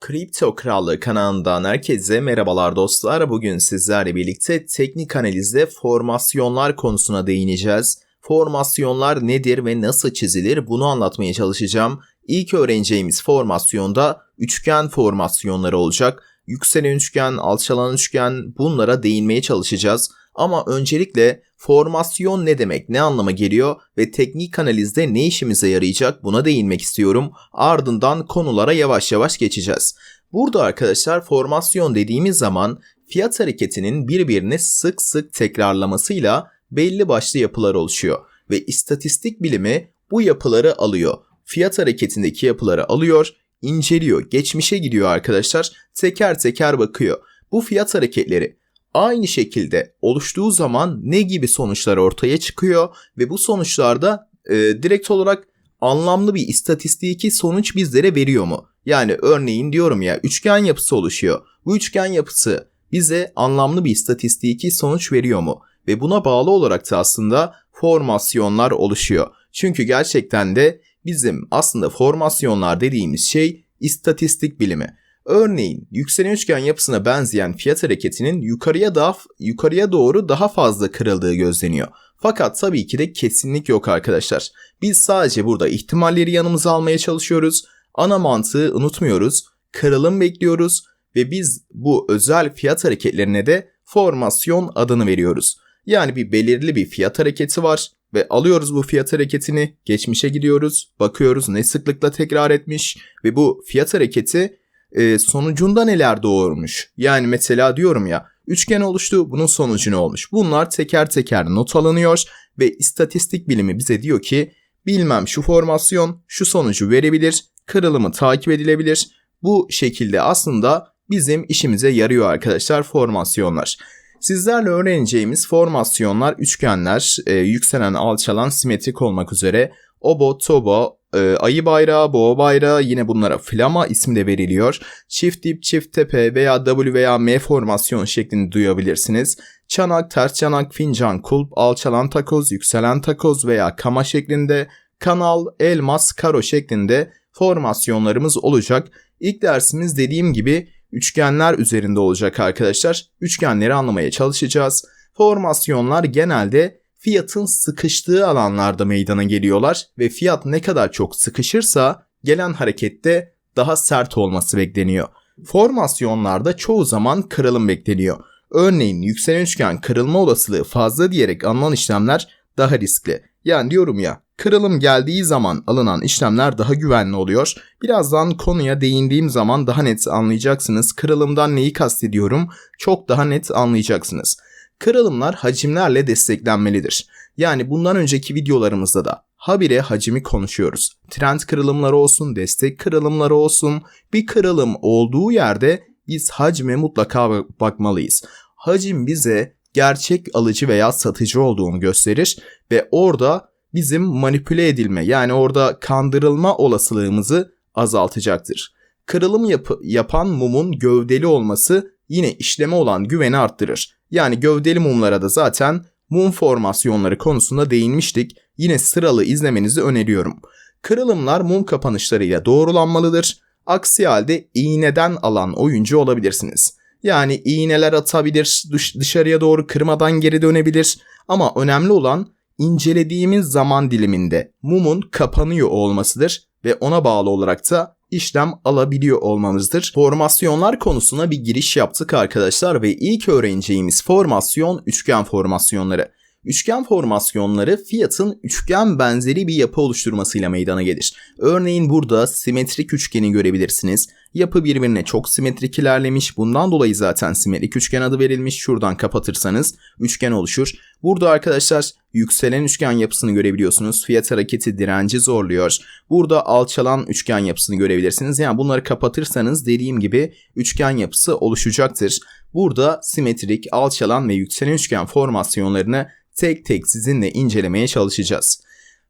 Kripto Krallığı kanalından herkese merhabalar dostlar. Bugün sizlerle birlikte teknik analizde formasyonlar konusuna değineceğiz. Formasyonlar nedir ve nasıl çizilir bunu anlatmaya çalışacağım. İlk öğreneceğimiz formasyonda üçgen formasyonları olacak. Yükselen üçgen, alçalan üçgen bunlara değinmeye çalışacağız. Ama öncelikle formasyon ne demek, ne anlama geliyor ve teknik analizde ne işimize yarayacak buna değinmek istiyorum. Ardından konulara yavaş yavaş geçeceğiz. Burada arkadaşlar formasyon dediğimiz zaman fiyat hareketinin birbirini sık sık tekrarlamasıyla belli başlı yapılar oluşuyor ve istatistik bilimi bu yapıları alıyor. Fiyat hareketindeki yapıları alıyor, inceliyor, geçmişe gidiyor arkadaşlar, teker teker bakıyor. Bu fiyat hareketleri aynı şekilde oluştuğu zaman ne gibi sonuçlar ortaya çıkıyor ve bu sonuçlarda e, direkt olarak anlamlı bir istatistiki sonuç bizlere veriyor mu? Yani örneğin diyorum ya üçgen yapısı oluşuyor. Bu üçgen yapısı bize anlamlı bir istatistiki sonuç veriyor mu? Ve buna bağlı olarak da aslında formasyonlar oluşuyor. Çünkü gerçekten de bizim aslında formasyonlar dediğimiz şey istatistik bilimi. Örneğin yükselen üçgen yapısına benzeyen fiyat hareketinin yukarıya daha yukarıya doğru daha fazla kırıldığı gözleniyor. Fakat tabii ki de kesinlik yok arkadaşlar. Biz sadece burada ihtimalleri yanımıza almaya çalışıyoruz. Ana mantığı unutmuyoruz. Kırılım bekliyoruz ve biz bu özel fiyat hareketlerine de formasyon adını veriyoruz. Yani bir belirli bir fiyat hareketi var ve alıyoruz bu fiyat hareketini, geçmişe gidiyoruz, bakıyoruz ne sıklıkla tekrar etmiş ve bu fiyat hareketi e, sonucunda neler doğurmuş. Yani mesela diyorum ya üçgen oluştu bunun sonucu ne olmuş. Bunlar teker teker not alınıyor ve istatistik bilimi bize diyor ki bilmem şu formasyon şu sonucu verebilir, kırılımı takip edilebilir. Bu şekilde aslında bizim işimize yarıyor arkadaşlar formasyonlar. Sizlerle öğreneceğimiz formasyonlar üçgenler, e, yükselen, alçalan, simetrik olmak üzere obo, tobo, e, ayı bayrağı, boğa bayrağı yine bunlara flama ismi de veriliyor. Çift dip, çift tepe veya W veya M formasyon şeklinde duyabilirsiniz. Çanak, ters çanak, fincan, kulp, alçalan takoz, yükselen takoz veya kama şeklinde, kanal, elmas, karo şeklinde formasyonlarımız olacak. İlk dersimiz dediğim gibi üçgenler üzerinde olacak arkadaşlar. Üçgenleri anlamaya çalışacağız. Formasyonlar genelde fiyatın sıkıştığı alanlarda meydana geliyorlar ve fiyat ne kadar çok sıkışırsa gelen harekette daha sert olması bekleniyor. Formasyonlarda çoğu zaman kırılım bekleniyor. Örneğin yükselen üçgen kırılma olasılığı fazla diyerek alınan işlemler daha riskli. Yani diyorum ya kırılım geldiği zaman alınan işlemler daha güvenli oluyor. Birazdan konuya değindiğim zaman daha net anlayacaksınız. Kırılımdan neyi kastediyorum çok daha net anlayacaksınız. Kırılımlar hacimlerle desteklenmelidir. Yani bundan önceki videolarımızda da habire hacimi konuşuyoruz. Trend kırılımları olsun, destek kırılımları olsun. Bir kırılım olduğu yerde biz hacme mutlaka bakmalıyız. Hacim bize gerçek alıcı veya satıcı olduğunu gösterir ve orada bizim manipüle edilme yani orada kandırılma olasılığımızı azaltacaktır. Kırılım yap- yapan mumun gövdeli olması yine işleme olan güveni arttırır. Yani gövdeli mumlara da zaten mum formasyonları konusunda değinmiştik. Yine sıralı izlemenizi öneriyorum. Kırılımlar mum kapanışlarıyla doğrulanmalıdır. Aksi halde iğneden alan oyuncu olabilirsiniz. Yani iğneler atabilir, dış, dışarıya doğru kırmadan geri dönebilir. Ama önemli olan incelediğimiz zaman diliminde mumun kapanıyor olmasıdır ve ona bağlı olarak da işlem alabiliyor olmamızdır. Formasyonlar konusuna bir giriş yaptık arkadaşlar ve ilk öğreneceğimiz formasyon üçgen formasyonları. Üçgen formasyonları fiyatın üçgen benzeri bir yapı oluşturmasıyla meydana gelir. Örneğin burada simetrik üçgeni görebilirsiniz. Yapı birbirine çok simetrik ilerlemiş. Bundan dolayı zaten simetrik üçgen adı verilmiş. Şuradan kapatırsanız üçgen oluşur. Burada arkadaşlar yükselen üçgen yapısını görebiliyorsunuz. Fiyat hareketi direnci zorluyor. Burada alçalan üçgen yapısını görebilirsiniz. Yani bunları kapatırsanız dediğim gibi üçgen yapısı oluşacaktır. Burada simetrik, alçalan ve yükselen üçgen formasyonlarını tek tek sizinle incelemeye çalışacağız.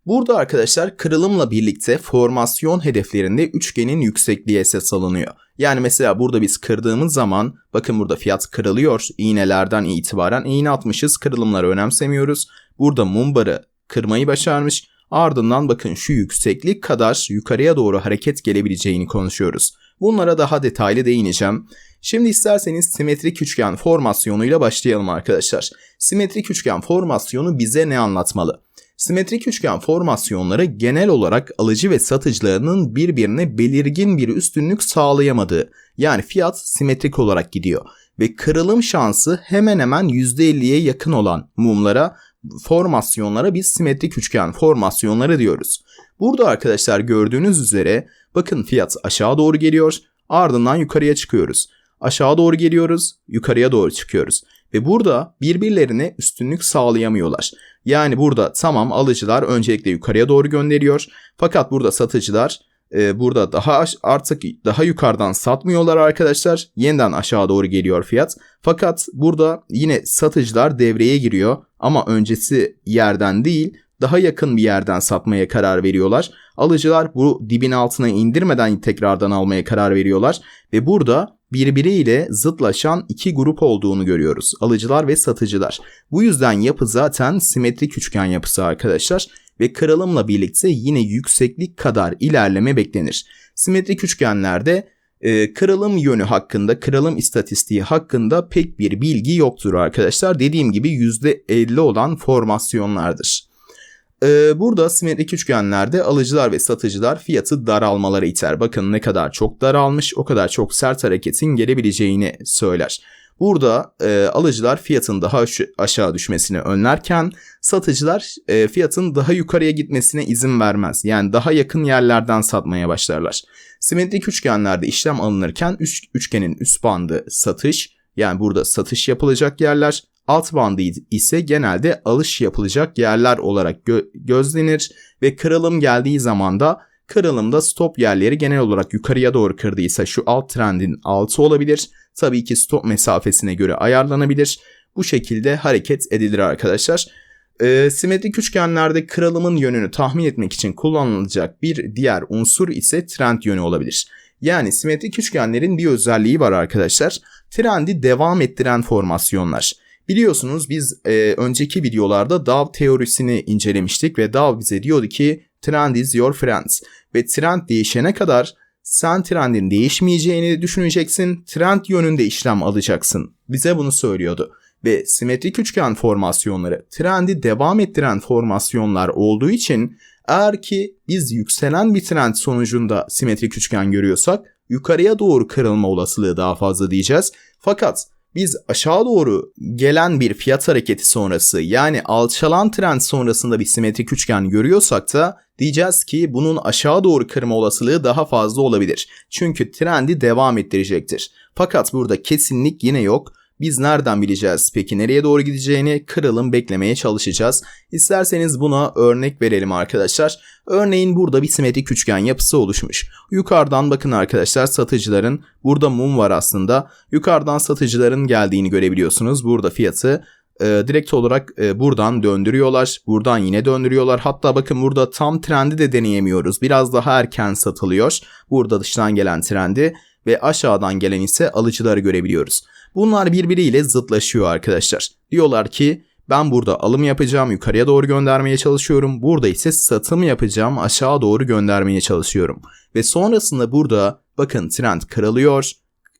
Burada arkadaşlar kırılımla birlikte formasyon hedeflerinde üçgenin yüksekliği esas alınıyor. Yani mesela burada biz kırdığımız zaman bakın burada fiyat kırılıyor iğnelerden itibaren iğne atmışız kırılımları önemsemiyoruz. Burada mumbarı kırmayı başarmış ardından bakın şu yükseklik kadar yukarıya doğru hareket gelebileceğini konuşuyoruz. Bunlara daha detaylı değineceğim. Şimdi isterseniz simetrik üçgen formasyonuyla başlayalım arkadaşlar. Simetrik üçgen formasyonu bize ne anlatmalı? Simetrik üçgen formasyonları genel olarak alıcı ve satıcılarının birbirine belirgin bir üstünlük sağlayamadığı yani fiyat simetrik olarak gidiyor ve kırılım şansı hemen hemen %50'ye yakın olan mumlara formasyonlara biz simetrik üçgen formasyonları diyoruz. Burada arkadaşlar gördüğünüz üzere bakın fiyat aşağı doğru geliyor ardından yukarıya çıkıyoruz. Aşağı doğru geliyoruz yukarıya doğru çıkıyoruz. Ve burada birbirlerine üstünlük sağlayamıyorlar. Yani burada tamam alıcılar öncelikle yukarıya doğru gönderiyor. Fakat burada satıcılar e, burada daha artık daha yukarıdan satmıyorlar arkadaşlar. Yeniden aşağı doğru geliyor fiyat. Fakat burada yine satıcılar devreye giriyor ama öncesi yerden değil daha yakın bir yerden satmaya karar veriyorlar. Alıcılar bu dibin altına indirmeden tekrardan almaya karar veriyorlar ve burada birbiriyle zıtlaşan iki grup olduğunu görüyoruz. Alıcılar ve satıcılar. Bu yüzden yapı zaten simetrik üçgen yapısı arkadaşlar ve kırılımla birlikte yine yükseklik kadar ilerleme beklenir. Simetrik üçgenlerde e, kırılım yönü hakkında, kırılım istatistiği hakkında pek bir bilgi yoktur arkadaşlar. Dediğim gibi %50 olan formasyonlardır. Ee, burada simetrik üçgenlerde alıcılar ve satıcılar fiyatı daralmaları iter. Bakın ne kadar çok daralmış o kadar çok sert hareketin gelebileceğini söyler. Burada e, alıcılar fiyatın daha aşağı düşmesini önlerken satıcılar e, fiyatın daha yukarıya gitmesine izin vermez. Yani daha yakın yerlerden satmaya başlarlar. Simetrik üçgenlerde işlem alınırken üç, üçgenin üst bandı satış yani burada satış yapılacak yerler alt bandı ise genelde alış yapılacak yerler olarak gö- gözlenir ve kırılım geldiği zaman da kırılımda stop yerleri genel olarak yukarıya doğru kırdıysa şu alt trendin altı olabilir. Tabii ki stop mesafesine göre ayarlanabilir. Bu şekilde hareket edilir arkadaşlar. E, simetrik üçgenlerde kırılımın yönünü tahmin etmek için kullanılacak bir diğer unsur ise trend yönü olabilir. Yani simetrik üçgenlerin bir özelliği var arkadaşlar. Trendi devam ettiren formasyonlar. Biliyorsunuz biz e, önceki videolarda DAO teorisini incelemiştik ve DAO bize diyordu ki trend is your friends ve trend değişene kadar sen trendin değişmeyeceğini düşüneceksin, trend yönünde işlem alacaksın. Bize bunu söylüyordu. Ve simetrik üçgen formasyonları trendi devam ettiren formasyonlar olduğu için eğer ki biz yükselen bir trend sonucunda simetrik üçgen görüyorsak yukarıya doğru kırılma olasılığı daha fazla diyeceğiz. Fakat biz aşağı doğru gelen bir fiyat hareketi sonrası yani alçalan trend sonrasında bir simetrik üçgen görüyorsak da diyeceğiz ki bunun aşağı doğru kırma olasılığı daha fazla olabilir. Çünkü trendi devam ettirecektir. Fakat burada kesinlik yine yok. Biz nereden bileceğiz peki nereye doğru gideceğini kırılım beklemeye çalışacağız. İsterseniz buna örnek verelim arkadaşlar. Örneğin burada bir simetrik üçgen yapısı oluşmuş. Yukarıdan bakın arkadaşlar satıcıların burada mum var aslında. Yukarıdan satıcıların geldiğini görebiliyorsunuz. Burada fiyatı e, direkt olarak e, buradan döndürüyorlar. Buradan yine döndürüyorlar. Hatta bakın burada tam trendi de deneyemiyoruz. Biraz daha erken satılıyor. Burada dıştan gelen trendi ve aşağıdan gelen ise alıcıları görebiliyoruz. Bunlar birbiriyle zıtlaşıyor arkadaşlar. Diyorlar ki ben burada alım yapacağım yukarıya doğru göndermeye çalışıyorum. Burada ise satım yapacağım aşağı doğru göndermeye çalışıyorum. Ve sonrasında burada bakın trend kırılıyor.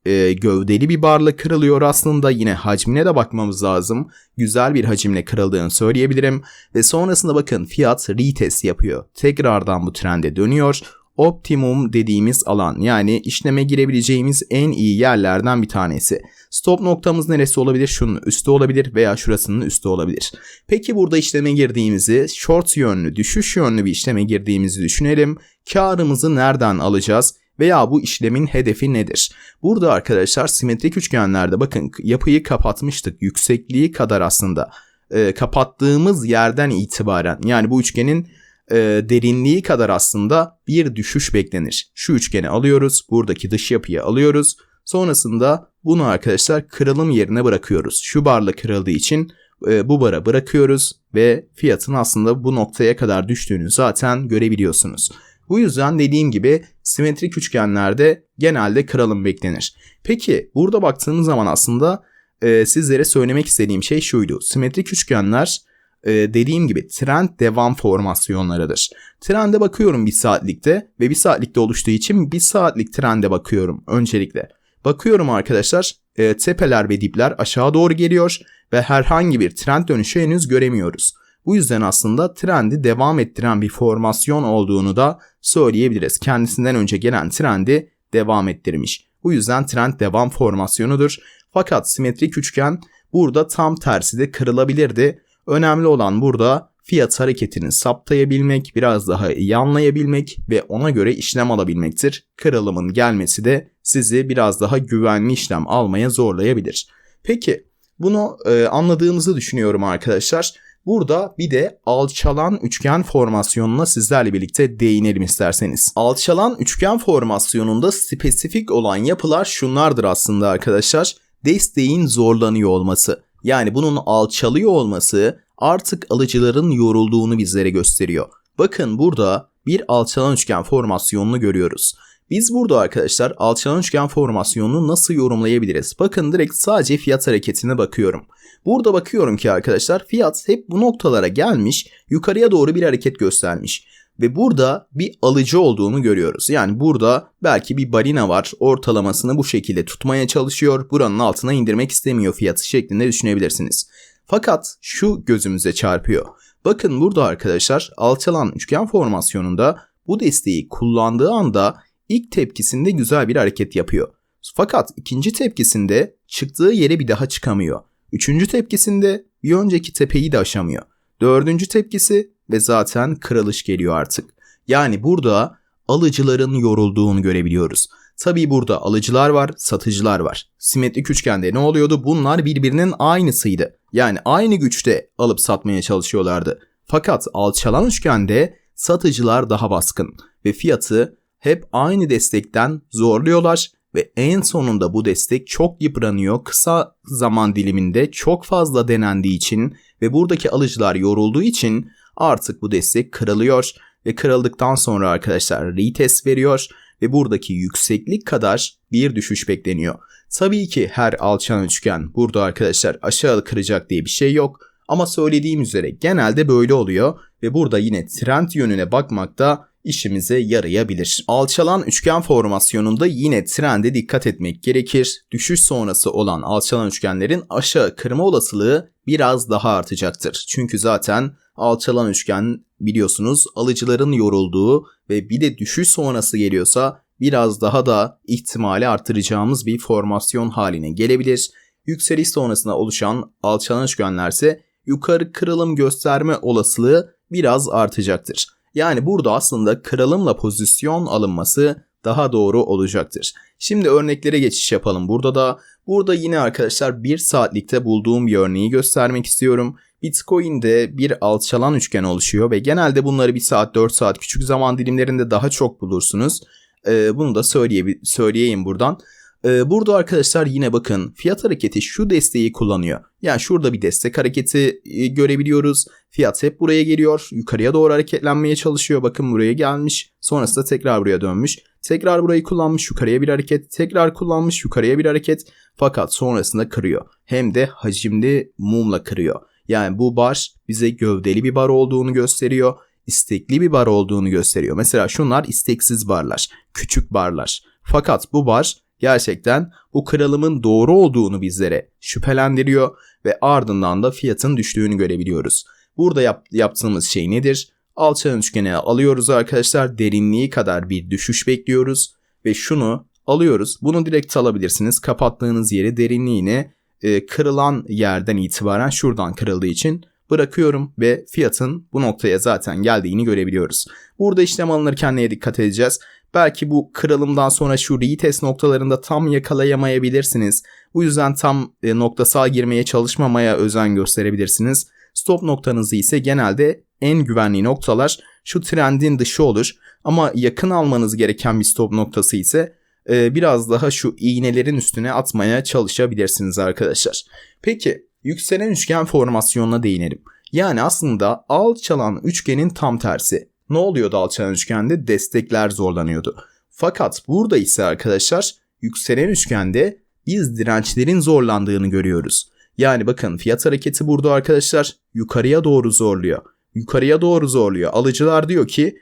E, gövdeli bir barla kırılıyor aslında yine hacmine de bakmamız lazım. Güzel bir hacimle kırıldığını söyleyebilirim. Ve sonrasında bakın fiyat retest yapıyor. Tekrardan bu trende dönüyor optimum dediğimiz alan yani işleme girebileceğimiz en iyi yerlerden bir tanesi. Stop noktamız neresi olabilir? Şunun üstü olabilir veya şurasının üstü olabilir. Peki burada işleme girdiğimizi short yönlü, düşüş yönlü bir işleme girdiğimizi düşünelim. Karımızı nereden alacağız? Veya bu işlemin hedefi nedir? Burada arkadaşlar simetrik üçgenlerde bakın yapıyı kapatmıştık. Yüksekliği kadar aslında e, kapattığımız yerden itibaren yani bu üçgenin e, derinliği kadar aslında bir düşüş beklenir. Şu üçgeni alıyoruz. Buradaki dış yapıyı alıyoruz. Sonrasında bunu arkadaşlar kırılım yerine bırakıyoruz. Şu barla kırıldığı için e, bu bara bırakıyoruz ve fiyatın aslında bu noktaya kadar düştüğünü zaten görebiliyorsunuz. Bu yüzden dediğim gibi simetrik üçgenlerde genelde kırılım beklenir. Peki burada baktığımız zaman aslında e, sizlere söylemek istediğim şey şuydu. Simetrik üçgenler e, dediğim gibi trend devam formasyonlarıdır. Trende bakıyorum bir saatlikte ve bir saatlikte oluştuğu için bir saatlik trende bakıyorum öncelikle. Bakıyorum arkadaşlar e, tepeler ve dipler aşağı doğru geliyor ve herhangi bir trend dönüşü henüz göremiyoruz. Bu yüzden aslında trendi devam ettiren bir formasyon olduğunu da söyleyebiliriz. Kendisinden önce gelen trendi devam ettirmiş. Bu yüzden trend devam formasyonudur. Fakat simetrik üçgen burada tam tersi de kırılabilirdi. Önemli olan burada fiyat hareketini saptayabilmek, biraz daha iyi anlayabilmek ve ona göre işlem alabilmektir. Kırılımın gelmesi de sizi biraz daha güvenli işlem almaya zorlayabilir. Peki bunu e, anladığımızı düşünüyorum arkadaşlar. Burada bir de alçalan üçgen formasyonuna sizlerle birlikte değinelim isterseniz. Alçalan üçgen formasyonunda spesifik olan yapılar şunlardır aslında arkadaşlar. Desteğin zorlanıyor olması. Yani bunun alçalıyor olması artık alıcıların yorulduğunu bizlere gösteriyor. Bakın burada bir alçalan üçgen formasyonunu görüyoruz. Biz burada arkadaşlar alçalan üçgen formasyonunu nasıl yorumlayabiliriz? Bakın direkt sadece fiyat hareketine bakıyorum. Burada bakıyorum ki arkadaşlar fiyat hep bu noktalara gelmiş, yukarıya doğru bir hareket göstermiş. Ve burada bir alıcı olduğunu görüyoruz. Yani burada belki bir balina var. Ortalamasını bu şekilde tutmaya çalışıyor. Buranın altına indirmek istemiyor fiyatı şeklinde düşünebilirsiniz. Fakat şu gözümüze çarpıyor. Bakın burada arkadaşlar alçalan üçgen formasyonunda bu desteği kullandığı anda ilk tepkisinde güzel bir hareket yapıyor. Fakat ikinci tepkisinde çıktığı yere bir daha çıkamıyor. Üçüncü tepkisinde bir önceki tepeyi de aşamıyor. Dördüncü tepkisi ve zaten kırılış geliyor artık. Yani burada alıcıların yorulduğunu görebiliyoruz. Tabii burada alıcılar var, satıcılar var. Simetrik üçgende ne oluyordu? Bunlar birbirinin aynısıydı. Yani aynı güçte alıp satmaya çalışıyorlardı. Fakat alçalan üçgende satıcılar daha baskın ve fiyatı hep aynı destekten zorluyorlar ve en sonunda bu destek çok yıpranıyor. Kısa zaman diliminde çok fazla denendiği için ve buradaki alıcılar yorulduğu için artık bu destek kırılıyor ve kırıldıktan sonra arkadaşlar retest veriyor ve buradaki yükseklik kadar bir düşüş bekleniyor. Tabii ki her alçan üçgen burada arkadaşlar aşağı kıracak diye bir şey yok. Ama söylediğim üzere genelde böyle oluyor ve burada yine trend yönüne bakmakta işimize yarayabilir. Alçalan üçgen formasyonunda yine trende dikkat etmek gerekir. Düşüş sonrası olan alçalan üçgenlerin aşağı kırma olasılığı biraz daha artacaktır. Çünkü zaten alçalan üçgen biliyorsunuz alıcıların yorulduğu ve bir de düşüş sonrası geliyorsa biraz daha da ihtimali artıracağımız bir formasyon haline gelebilir. Yükseliş sonrasında oluşan alçalan üçgenlerse yukarı kırılım gösterme olasılığı biraz artacaktır. Yani burada aslında kırılımla pozisyon alınması daha doğru olacaktır. Şimdi örneklere geçiş yapalım. Burada da burada yine arkadaşlar 1 saatlikte bulduğum bir örneği göstermek istiyorum. Bitcoin'de bir alçalan üçgen oluşuyor ve genelde bunları 1 saat 4 saat küçük zaman dilimlerinde daha çok bulursunuz. Ee, bunu da söyleye, söyleyeyim buradan. Ee, burada arkadaşlar yine bakın fiyat hareketi şu desteği kullanıyor. Yani şurada bir destek hareketi e, görebiliyoruz. Fiyat hep buraya geliyor. Yukarıya doğru hareketlenmeye çalışıyor. Bakın buraya gelmiş. Sonrasında tekrar buraya dönmüş. Tekrar burayı kullanmış yukarıya bir hareket. Tekrar kullanmış yukarıya bir hareket. Fakat sonrasında kırıyor. Hem de hacimli mumla kırıyor. Yani bu bar bize gövdeli bir bar olduğunu gösteriyor. istekli bir bar olduğunu gösteriyor. Mesela şunlar isteksiz barlar. Küçük barlar. Fakat bu bar gerçekten bu kırılımın doğru olduğunu bizlere şüphelendiriyor ve ardından da fiyatın düştüğünü görebiliyoruz. Burada yap, yaptığımız şey nedir? Alçalan üçgene alıyoruz arkadaşlar. Derinliği kadar bir düşüş bekliyoruz ve şunu alıyoruz. Bunu direkt alabilirsiniz. Kapattığınız yeri derinliğine e, kırılan yerden itibaren şuradan kırıldığı için bırakıyorum ve fiyatın bu noktaya zaten geldiğini görebiliyoruz. Burada işlem alınırken neye dikkat edeceğiz? Belki bu kırılımdan sonra şu retest noktalarında tam yakalayamayabilirsiniz. Bu yüzden tam e, noktasal girmeye çalışmamaya özen gösterebilirsiniz. Stop noktanızı ise genelde en güvenli noktalar şu trendin dışı olur. Ama yakın almanız gereken bir stop noktası ise e, biraz daha şu iğnelerin üstüne atmaya çalışabilirsiniz arkadaşlar. Peki yükselen üçgen formasyonuna değinelim. Yani aslında alçalan üçgenin tam tersi. Ne oluyordu alçalan üçgende? Destekler zorlanıyordu. Fakat burada ise arkadaşlar yükselen üçgende biz dirençlerin zorlandığını görüyoruz. Yani bakın fiyat hareketi burada arkadaşlar yukarıya doğru zorluyor. Yukarıya doğru zorluyor. Alıcılar diyor ki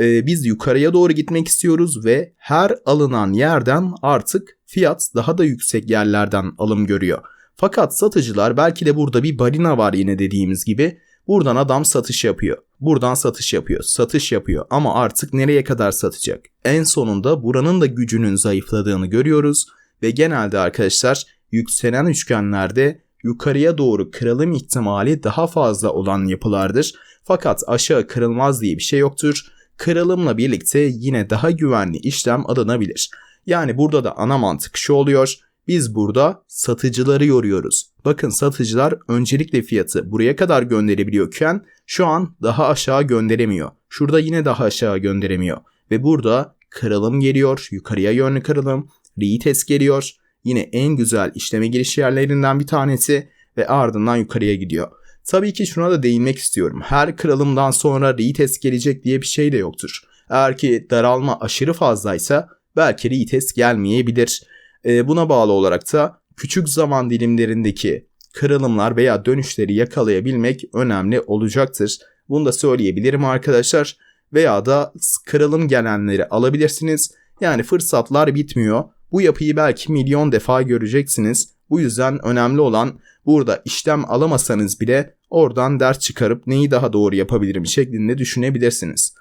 e, biz yukarıya doğru gitmek istiyoruz ve her alınan yerden artık fiyat daha da yüksek yerlerden alım görüyor. Fakat satıcılar belki de burada bir balina var yine dediğimiz gibi. Buradan adam satış yapıyor. Buradan satış yapıyor. Satış yapıyor ama artık nereye kadar satacak? En sonunda buranın da gücünün zayıfladığını görüyoruz ve genelde arkadaşlar yükselen üçgenlerde yukarıya doğru kırılım ihtimali daha fazla olan yapılardır. Fakat aşağı kırılmaz diye bir şey yoktur. Kırılımla birlikte yine daha güvenli işlem alınabilir. Yani burada da ana mantık şu oluyor. Biz burada satıcıları yoruyoruz. Bakın satıcılar öncelikle fiyatı buraya kadar gönderebiliyorken şu an daha aşağı gönderemiyor. Şurada yine daha aşağı gönderemiyor. Ve burada kırılım geliyor. Yukarıya yönlü kırılım. Retest geliyor. Yine en güzel işleme giriş yerlerinden bir tanesi ve ardından yukarıya gidiyor. Tabii ki şuna da değinmek istiyorum. Her kırılımdan sonra retest gelecek diye bir şey de yoktur. Eğer ki daralma aşırı fazlaysa belki retest gelmeyebilir. E, buna bağlı olarak da küçük zaman dilimlerindeki kırılımlar veya dönüşleri yakalayabilmek önemli olacaktır. Bunu da söyleyebilirim arkadaşlar. Veya da kırılım gelenleri alabilirsiniz. Yani fırsatlar bitmiyor. Bu yapıyı belki milyon defa göreceksiniz. Bu yüzden önemli olan burada işlem alamasanız bile oradan ders çıkarıp neyi daha doğru yapabilirim şeklinde düşünebilirsiniz.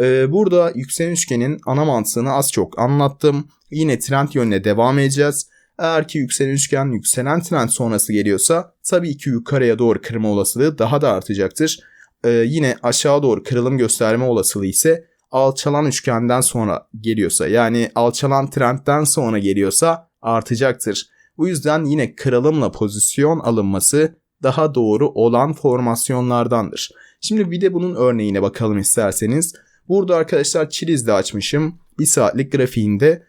Ee, burada yükselen üçgenin ana mantığını az çok anlattım. Yine trend yönüne devam edeceğiz. Eğer ki yükselen üçgen yükselen trend sonrası geliyorsa tabii ki yukarıya doğru kırma olasılığı daha da artacaktır. Ee, yine aşağı doğru kırılım gösterme olasılığı ise alçalan üçgenden sonra geliyorsa yani alçalan trendten sonra geliyorsa artacaktır. Bu yüzden yine kırılımla pozisyon alınması daha doğru olan formasyonlardandır. Şimdi bir de bunun örneğine bakalım isterseniz. Burada arkadaşlar çilizde açmışım. Bir saatlik grafiğinde.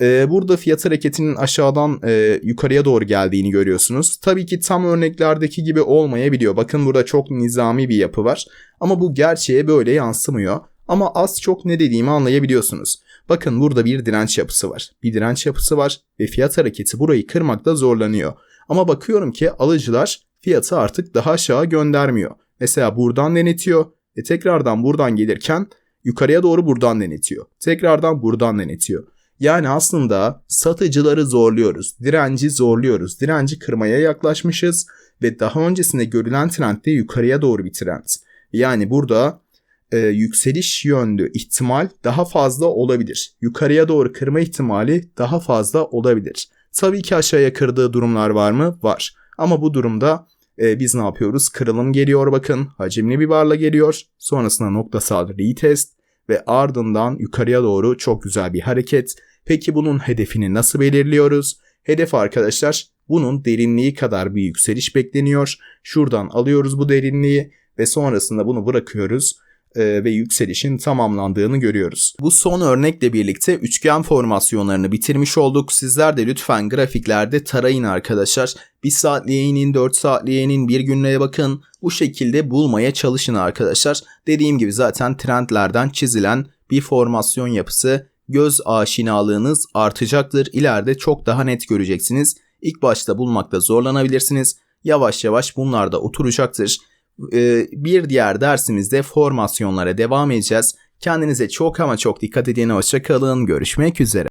Ee, burada fiyat hareketinin aşağıdan e, yukarıya doğru geldiğini görüyorsunuz. Tabii ki tam örneklerdeki gibi olmayabiliyor. Bakın burada çok nizami bir yapı var. Ama bu gerçeğe böyle yansımıyor. Ama az çok ne dediğimi anlayabiliyorsunuz. Bakın burada bir direnç yapısı var. Bir direnç yapısı var ve fiyat hareketi burayı kırmakta zorlanıyor. Ama bakıyorum ki alıcılar fiyatı artık daha aşağı göndermiyor. Mesela buradan denetiyor ve tekrardan buradan gelirken yukarıya doğru buradan denetiyor. Tekrardan buradan denetiyor. Yani aslında satıcıları zorluyoruz. Direnci zorluyoruz. Direnci kırmaya yaklaşmışız ve daha öncesinde görülen trend de yukarıya doğru bir trend. Yani burada e, yükseliş yönlü ihtimal daha fazla olabilir. Yukarıya doğru kırma ihtimali daha fazla olabilir. Tabii ki aşağıya kırdığı durumlar var mı? Var. Ama bu durumda e, biz ne yapıyoruz? Kırılım geliyor bakın. Hacimli bir barla geliyor. Sonrasında noktasal retest ve ardından yukarıya doğru çok güzel bir hareket. Peki bunun hedefini nasıl belirliyoruz? Hedef arkadaşlar bunun derinliği kadar bir yükseliş bekleniyor. Şuradan alıyoruz bu derinliği ve sonrasında bunu bırakıyoruz ve yükselişin tamamlandığını görüyoruz. Bu son örnekle birlikte üçgen formasyonlarını bitirmiş olduk. Sizler de lütfen grafiklerde tarayın arkadaşlar. 1 saatliğe inin, 4 saatliğe inin, bir günlüğe bakın. Bu şekilde bulmaya çalışın arkadaşlar. Dediğim gibi zaten trendlerden çizilen bir formasyon yapısı göz aşinalığınız artacaktır. İleride çok daha net göreceksiniz. İlk başta bulmakta zorlanabilirsiniz. Yavaş yavaş bunlar da oturacaktır. Ee, bir diğer dersimizde formasyonlara devam edeceğiz. Kendinize çok ama çok dikkat edin. Hoşçakalın. Görüşmek üzere.